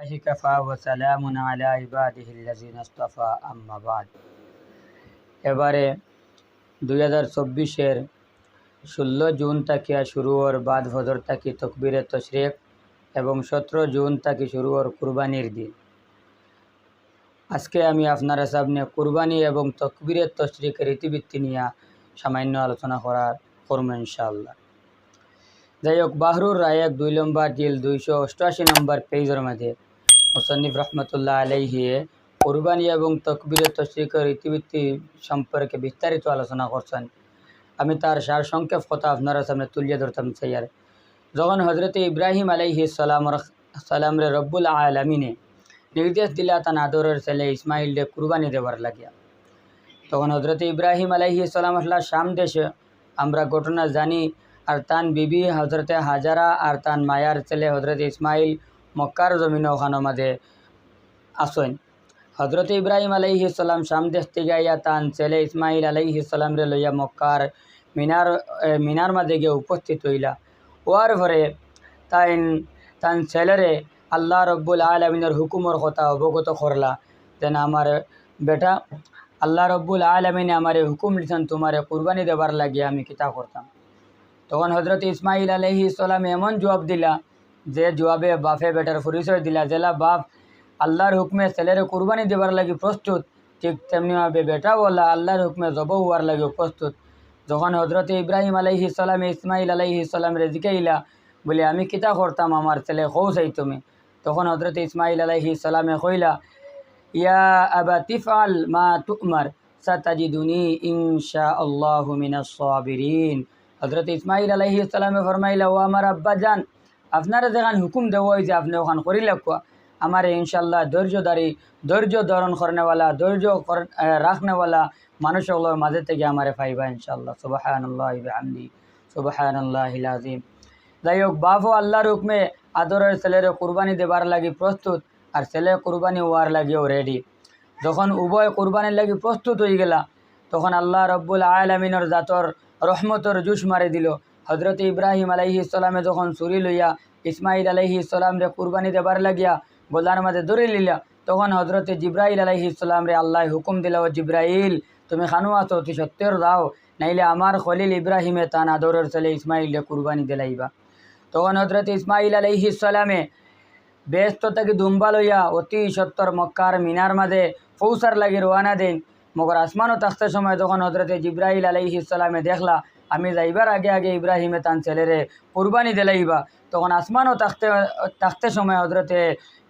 কাফা এবারে দুই হাজার চব্বিশের ষোলো জুন তাকিয়া শুরু ওর বাদ ভদর তাকি তকবিরে তশরেক এবং সতেরো জুন তাকে শুরু ওর কুরবানির দিন। আজকে আমি আপনারা সামনে কুরবানি এবং তকবিরের তশরিকের রীতিবৃত্তি নিয়ে সামান্য আলোচনা করার করম ইনশাআল্লাহ। যাই হোক, বাহরুর রায়ক দুই নম্বর, জিল দুইশো অষ্টআশি নম্বর পেজের মধ্যে মুসন্নিফ রহমতুল্লাহ আলাইহিয়ে কুরবানি এবং তকবিরে তশরিকের ইতিবৃত্তি সম্পর্কে বিস্তারিত আলোচনা করছেন। আমি তার সার সংক্ষেপ কথা আপনারা সামনে তুলিয়ে ধরতাম চাইয়ার যখন হজরত ইব্রাহিম আলাইহি সালাম সালামরে রব্বুল আলমিনে নির্দেশ দিলা তান আদরের ছেলে ইসমাইলরে কুরবানি দেবার লাগিয়া। তখন হজরত ইব্রাহিম আলাইহি সালাম আসলা শাম দেশে আমরা ঘটনা জানি আর তান বিবি হজরতে হাজারা আর তান মায়ার ছেলে হজরত ইসমাইল মক্কার জমিন ওখানোর মাঝে আসেন হজরত ইব্রাহিম আলাইহি সালাম শাম দেশ থেকে আইয়া তান ছেলে ইসমাইল আলাইহি সালামরে লইয়া মক্কার মিনার মিনার মাঝে গিয়ে উপস্থিত হইলা। ওয়ার পরে তাইন তান ছেলেরে আল্লাহ রব্বুল আলমিনের হুকুমর কথা অবগত করলা যেন আমার বেটা আল্লাহ রব্বুল আলমিনে আমার হুকুম দিতেন তোমারে কুরবানি দেবার লাগিয়ে আমি কিতা করতাম তখন হজরত ইসমাইল আলহি ইসলাম এমন জবাব দিলা যে জবাবে বাপে বেটার পরিচয় দিলা, জেলা বাপ আল্লাহর হুকমে ছেলেরে কুরবানি দেবার লাগি প্রস্তুত, ঠিক তেমনিভাবে বেটা বলা আল্লাহর হুকমে জব হওয়ার লাগে প্রস্তুত। যখন হজরত ইব্রাহিম আলাইহি সালাম ইসমাইল আলাইহি সালাম রে জিকাইলা বলে, আমি কিতা করতাম, আমার ছেলে হৌ চাই তুমি? তখন হজরত ইসমাইল আলাইহি সালামে কইলা, ইয়া আবা তিফআল মা তুমার, সাতাজিদুনি ইনশা আল্লাহু মিনাস সাবিরিন। হজরত ইসমাইল আলাইহি সালামে ফরমাইলা, ও আমার আব্বা জান আপনারা যেখান হুকুম দেওয়া হয়েছে আপনি ওখান করি লাগবা আমার ইনশাল্লাহ ধৈর্যদারি ধৈর্য ধারণ করনেওয়ালা, ধৈর্য রাখনেওয়ালা মানুষগুলোর মাঝে থেকে আমারে পাইবা ইনশাল্লাহ সুবাহান আল্লাহ আমদি সুবাহান আল্লাহ আজিম যাই হোক বাপও আল্লাহর হুকমে আদরের ছেলের কুরবানি দেবার লাগি প্রস্তুত আর ছেলে কুরবানি হওয়ার লাগিও রেডি যখন উভয় কুরবানির লাগি প্রস্তুত হয়ে গেলা, তখন আল্লাহ রব্বুল আলমিনের জাতর রহমতর জুস মারি দিল। হজরত ইব্রাহিম আলাইহি ইসলামে যখন চুরি লইয়া ইসমাইল আলাইহি ইসলাম রে কুরবানি দেবার লাগিয়া গোলার মাঝে ধরে লিলা, তখন হজরত জিব্রাইল আলাইহি ইসলাম রে আল্লাহ হুকুম দিল, ও জিব্রাইল, তুমি খানু আছো তুই সত্যের দাও, নাইলে আমার খলিল ইব্রাহিমে তান আদরের ছেলে ইসমাইল কুরবানি দিলাইবা। তখন হজরত ইসমাইল আলাইহি ইসলামে ব্যস্ত থাকি দুম্বা লইয়া অতি সত্তর মক্কার মিনার মাঝে পৌঁছার লাগি রোয়ানা দিন। মগর আসমানও থাকতে সময় তখন হজরতে জিব্রাহিল আলাইহি ইসলামে দেখলা আমি যাইবার আগে আগে ইব্রাহিমে তান ছেলেরে কুরবানি দিলাইবা তখন আসমানও থাকতে থাকতে সময় হজরতে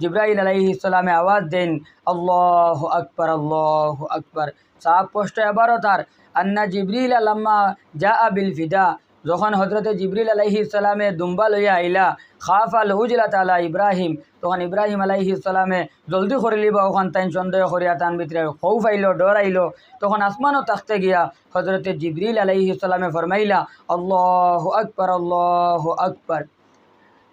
জিব্রাহিল আলাইহি ইসলামে আওয়াজ দেন, আল্লাহ আকবর আল্লাহ আকবর সাহাব পোস্ট এবারও তার আন্না জিবরিল আলাম্মা যা আবিল ফিদা। যখন হজরতে জিবরিল আলাইহি ইসলামে দুম্বা লইয়া আইলা খাফ আল হুজলা তালা ইব্রাহিম তখন ইব্রাহিম আলাইহি ইসলামে জলদি করিলি বা ওখান তাই সন্দেহ করিয়া তান ভিতরে খৌফ আইল ডর আইল তখন আসমানও থাকতে গিয়া হজরতে জিবরিল আলাইহি ইসলামে ফরমাইলা আল্লাহ আকবর আল্লাহ আকবর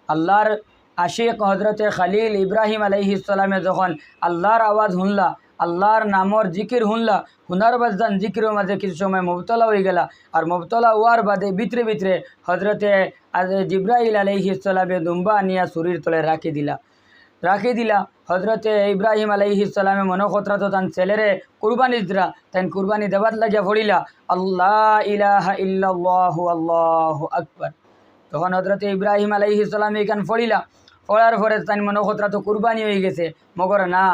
আল্লাহর আশিক হজরতে খালিল ইব্রাহিম আলাইহি ইসলামে যখন আল্লাহর আওয়াজ শুনলা আল্লাহর নামর জিকির শুনলা হুনার বাজান জিকিরের মাঝে কিছু সময় মুবতলা হয়ে গেলা। আর মুবতলা হওয়ার বাদে ভিতরে ভিতরে হজরতে জিব্রাহিল আলাইহি ইসলামে দুম্বা নিয়া শরীর তলে রাখি দিলা। রাখি দিলা। হজরতে ইব্রাহিম আলাইহি ইসলামে মনখতরা তো তান ছেলেরে কুরবানি দিলা। তাই কুরবানি দেবাত লাগিয়া পড়িলা। আল্লাহ ইলাহা ইল্লাল্লাহু আল্লাহু আকবার। তখন হজরত ইব্রাহিম আলাইহি ইসলাম এখান ফড়িলা ফড়ার পরে তাই মনখতরা তো কুরবানি হয়ে গেছে। মগর না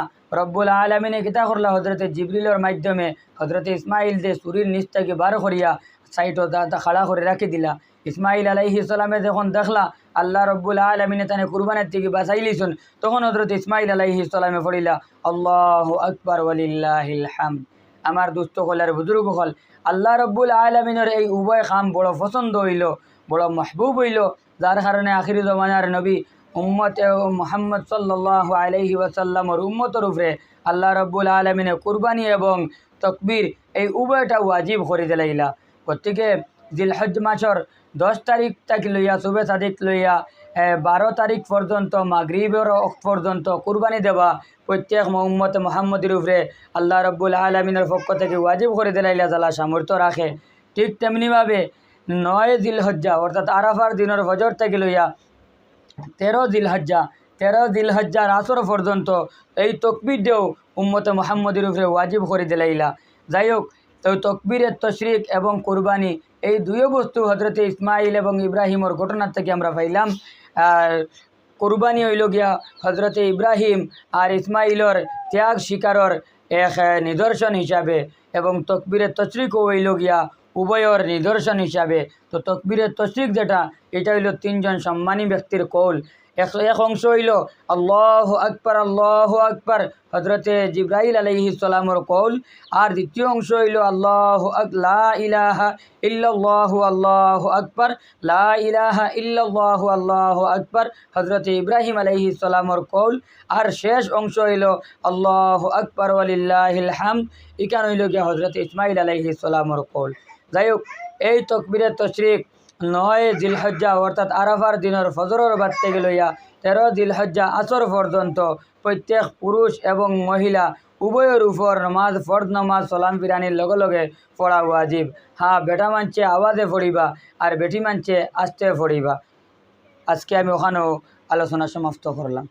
রব্বুল আলমিনে কিতা করলা? হজরতে জিবরিলের মাধ্যমে হজরতে ইসমাইল দে সুরির নিচ থেকে বার করিয়া সাইটও তা খাড়া করে রাখি দিলা। ইসমাইল আলাইহি ইসলামে যখন দেখলা, আল্লাহ রব্বুল আলমিনে তানে কুরবানের থেকে বাঁচাইলিছুন তখন হজরত ইসমাইল আলাইহি ইসলামে পড়িলা, আল্লাহ আকবর হাম আমার দুস্থ হলার বুজুর্গ হল আল্লাহ রব্বুল আলমিনের এই উভয় খাম বড় পছন্দ হইল, বড় মাহবুব হইল, যার কারণে আখিরি জমানার নবী উম্মত মোহাম্মদ সাল্লাহ আলহি ওয়াসাল্লামর উম্মতর উপরে আল্লাহ রব্বুল আলমিনে কুরবানি এবং তকবির এই উভয়টা ওয়াজিব করে দিলাইলা। গতিকে জিলহজ মাসর দশ তারিখ তাকে লইয়া, শুভে তারিখ লইয়া বারো তারিখ পর্যন্ত, মাগরিবের পর্যন্ত কুরবানি দেওয়া প্রত্যেক মোহাম্মদ মোহাম্মদের উপরে আল্লাহ রব্বুল আলমিনের পক্ষ থেকে ওয়াজিব করে দিলাইলা যারা সামর্থ্য রাখে। ঠিক তেমনিভাবে নয় জিলহজ্জা অর্থাৎ আরাফার দিনের ফজর থেকে লইয়া তেরো জিলহজ্জা, তেরো দিল হজ্জার আসর পর্যন্ত এই তকবির দেও উম্মতে মোহাম্মদের উপরে ওয়াজিব করে দিলাইলা। যাই হোক, তো তকবীরের তশরিক এবং কোরবানি এই দুইও বস্তু হজরতে ইসমাইল এবং ইব্রাহিমর ঘটনার থেকে আমরা পাইলাম। আর কোরবানি হইল গিয়া হজরতে ইব্রাহিম আর ইসমাইলর ত্যাগ শিকারর এক নিদর্শন হিসাবে এবং তকবীরের তশরিকও হইল গিয়া উভয়র নিদর্শন হিসাবে। তো তকবীরের তশরিক যেটা, এটা হইল তিনজন সম্মানী ব্যক্তির কৌল। এক অংশ হইল আল্লাহ আকবর আল্লাহ আকবর হজরতে জিব্রাহিল আলহি সালামর কৌল। আর দ্বিতীয় অংশ হইল আল্লাহ ইলাহা ইল্লাল্লাহু, আল্লাহ আকবর, লা ইলাহা আল্লাহ আকবর হজরতে ইব্রাহিম আলহি সালামর কৌল। আর শেষ অংশ হইল আল্লাহ আকবর, ওয়ালিল্লাহিল হাম ইকান হইল গিয়া হজরত ইসমাইল আলহি সালামর কৌল। যাই হোক এই তকবীরের তশরিক নয় জিলহজ্জা, অর্থাৎ আরাফার দিনের ফজরের বাড়তে লইয়া তেরো জিলহজ্জা আসর পর্যন্ত প্রত্যেক পুরুষ এবং মহিলা উভয়ের উপর নমাজ ফর্দ নমাজ, সলাম ফিরানির লগে লগে পড়া ওয়াজিব। হ্যাঁ বেটা মানছে আওয়াজে পড়িবা আর বেটি মানছে আস্তে পড়িবা। আজকে আমি ওখানেও আলোচনা সমাপ্ত করলাম।